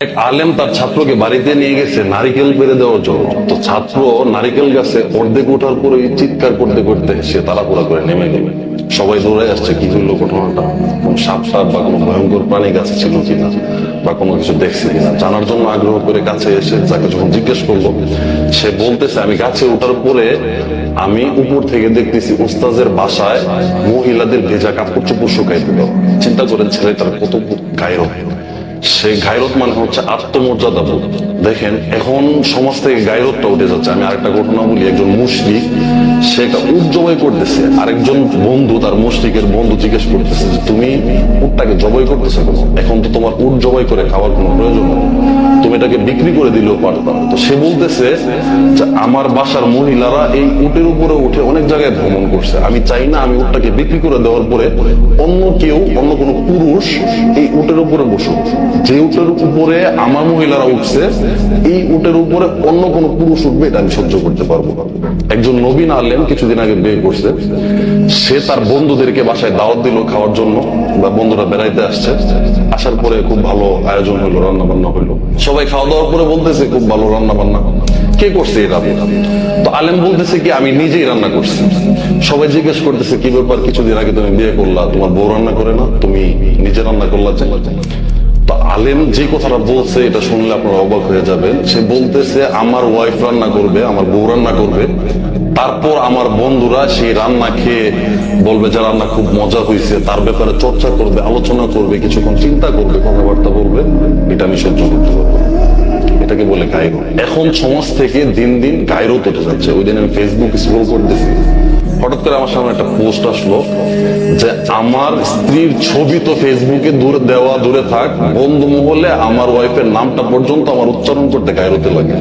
এক আলেম তার ছাত্রকে বাড়িতে নিয়ে গেছে নারিকেল পেরে দেওয়ার জন্য। তো ছাত্র নারিকেল গাছে অর্ধেক ওঠার পরে চিৎকার করতে করতে সে তাড়াহুড়া করে নেমে গেল। সবাই দৌড়ে আসছে, কি হইল ঘটনাটা? কোন সাপ সাপ বা কোনো ভয়ঙ্কর প্রাণী গাছে ছিল কিনা? বা কোনো কিছু দেখছে কিনা? জানার জন্য আগ্রহ করে কাছে এসে যাকে যখন জিজ্ঞেস করল, সে বলতেছে, আমি গাছে ওঠার পরে আমি উপর থেকে দেখতেছি উস্তাজের বাসায় মহিলাদের ভেজা কাপড় চোপড় দাও চিন্তা করেন ছেলেটার কত গায়ের সেই গায়রত মানে হচ্ছে আত্মমর্যাদা বোধ। দেখেন, এখন সমাজ থেকে গায়রতটা উঠে যাচ্ছে। আমি আরেকটা ঘটনা বলি, একজন মুশরিক, সে একটা উট জবাই করতেছে। আরেকজন বন্ধু, তার মুশরিকের বন্ধু জিজ্ঞেস করতেছে যে, তুমি উটটাকে জবাই করতেছো কেন? এখন তো তোমার উট জবাই করে খাওয়ার কোনো প্রয়োজন নেই। তুমি এটাকে বিক্রি করে দিলেও পারতাম তো সে বলতেছে যে, আমার বাসার মহিলারা এই উটের উপরে উঠে অনেক জায়গায় ভ্রমণ করছে। আমি চাই না আমি উটটাকে বিক্রি করে দেওয়ার পরে অন্য কেউ, অন্য কোনো পুরুষ এই উটের উপরে বসুক। যে উটের উপরে আমার মহিলারা উঠছে, এই উটের উপরে অন্য কোনো পুরুষ উঠবে এটা আমি সহ্য করতে পারব একজন নবীন আলেম কিছুদিন আগে বিয়ে করছে। সে তার বন্ধুদেরকে বাসায় দাওয়াত দিল খাওয়ার জন্য, বা বন্ধুরা বেড়াইতে আসছে। আসার পরে খুব ভালো আয়োজন হলো রান্না বান্না হলো সবাই খাওয়া দাওয়ার পরে বলতেছে, খুব ভালো রান্না বান্না কে করছে রান্না তো আলেম বলতেছে কি, আমি নিজেই রান্না করছি। সবাই জিজ্ঞেস করতেছে, কি ব্যাপার? কিছুদিন আগে তুমি বিয়ে করলা, তোমার বউ রান্না করে না, তুমি নিজে রান্না করলা আলেম যে কথাটা বলছে, এটা শুনলে আপনারা অবাক হয়ে যাবেন। সে বলতেছে, আমার ওয়াইফ রান্না করবে, আমার বউ রান্না করবে। তারপর আমার বন্ধুরা সেই রান্না খেয়ে বলবে যে, রান্না খুব মজা হয়েছে তার ব্যাপারে চর্চা করবে, আলোচনা করবে, কিছুক্ষণ চিন্তা করবে, কথাবার্তা বলবে। এটা আমি সহ্য করতে পারব এটাকে বলে গায়রো। এখন সমাজ থেকে দিন দিন গায়রো উঠে যাচ্ছে। ওই দিন আমি ফেসবুক স্ক্রল করতেছি। হঠাৎ করে আমার সামনে একটা পোস্ট আসলো যে আমার স্ত্রীর ছবি তো ফেসবুকে দূরে দেওয়া, দূরে থাক। বন্ধু মহলে আমার ওয়াইফের নামটা পর্যন্ত আমার উচ্চারণ করতে গায়রোতে লাগে।